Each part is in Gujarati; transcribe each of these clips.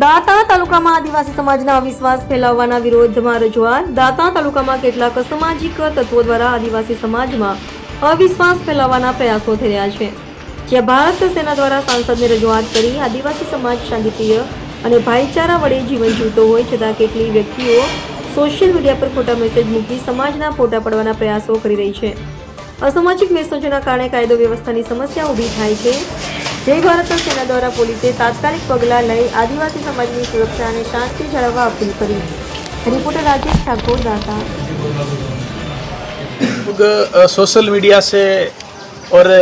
દાંતા તાલુકામાં આદિવાસી સમાજના અવિશ્વાસ ફેલાવવાના વિરોધમાં રજૂઆત. દાંતા તાલુકામાં કેટલાક અસામાજિક તત્વો દ્વારા આદિવાસી સમાજમાં અવિશ્વાસ ફેલાવવાના પ્રયાસો થઈ રહ્યા છે. જ્યાં ભારત સેના દ્વારા સાંસદને રજૂઆત કરી આદિવાસી સમાજ શાંતિપ્રિય અને ભાઈચારા વડે જીવન જીવતો હોય છતાં કેટલી વ્યક્તિઓ સોશિયલ મીડિયા પર ખોટા મેસેજ મૂકી સમાજના ફોટા પડવાના પ્રયાસો કરી રહી છે. અસામાજિક મેસેજોના કારણે કાયદો વ્યવસ્થાની સમસ્યા ઊભી થાય છે. જય ભારત સેના દ્વારા પોલીસે તાત્કાલિક પગલાં લઈ આદિવાસી સમાજની સુરક્ષા અને શાંતિ જાળવવા અપીલ કરી રિપોર્ટર રાજેશ ઠાકોર દાતા लोग अ, सोशल मीडिया से और अ,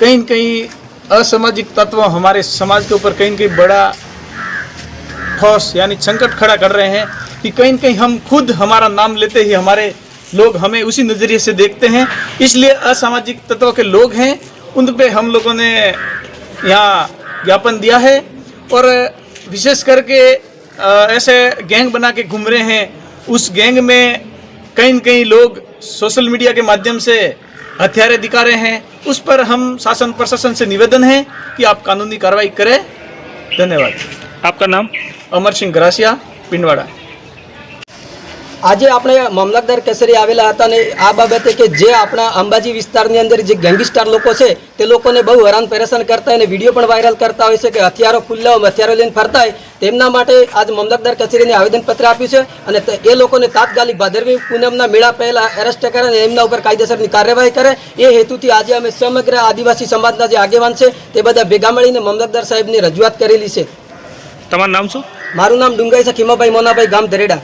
कहीं न कहीं असामाजिक तत्व हमारे समाज के ऊपर कहीं न कहीं बड़ा ठोस यानी संकट खड़ा कर रहे हैं कि कहीं न कहीं हम खुद हमारा नाम लेते ही हमारे लोग हमें उसी नज़रिए से देखते हैं इसलिए असामाजिक तत्व के लोग हैं उन पे हम लोगों ने यहाँ ज्ञापन दिया है और विशेष करके ऐसे गैंग बना के घूम रहे हैं। उस गैंग में कहीं न कहीं लोग सोशल मीडिया के माध्यम से हथियारे दिखा रहे हैं। उस पर हम शासन प्रशासन से निवेदन है कि आप कानूनी कार्रवाई करें। धन्यवाद। आपका नाम? अमर सिंह घरासिया पिंडवाड़ा। આજે આપણે મામલતદાર કચેરી આવેલા હતા અને આ બાબતે કે જે આપણા અંબાજી વિસ્તારની અંદર જે ગેંગસ્ટાર લોકો છે તે લોકોને બહુ હેરાન પરેશાન કરતા હોય અને વીડિયો પણ વાયરલ કરતા હોય છે કે હથિયારો ખુલ્લા હથિયારો લઈને ફરતા હોય તેમના માટે આજ મામલતદાર કચેરીને આવેદનપત્ર આપ્યું છે અને એ લોકોને તાત્કાલિક ભાદરવી પૂનમના મેળા પહેલા એરેસ્ટ કરે અને એમના ઉપર કાયદેસરની કાર્યવાહી કરે. એ હેતુથી આજે અમે સમગ્ર આદિવાસી સમાજના જે આગેવાન છે તે બધા ભેગા મળીને મામલતદાર સાહેબની રજૂઆત કરેલી છે. તમારું નામ શું? મારું નામ ડુંગાઈ છે ખીમાભાઈ મોનાભાઈ ગામ ધરેડા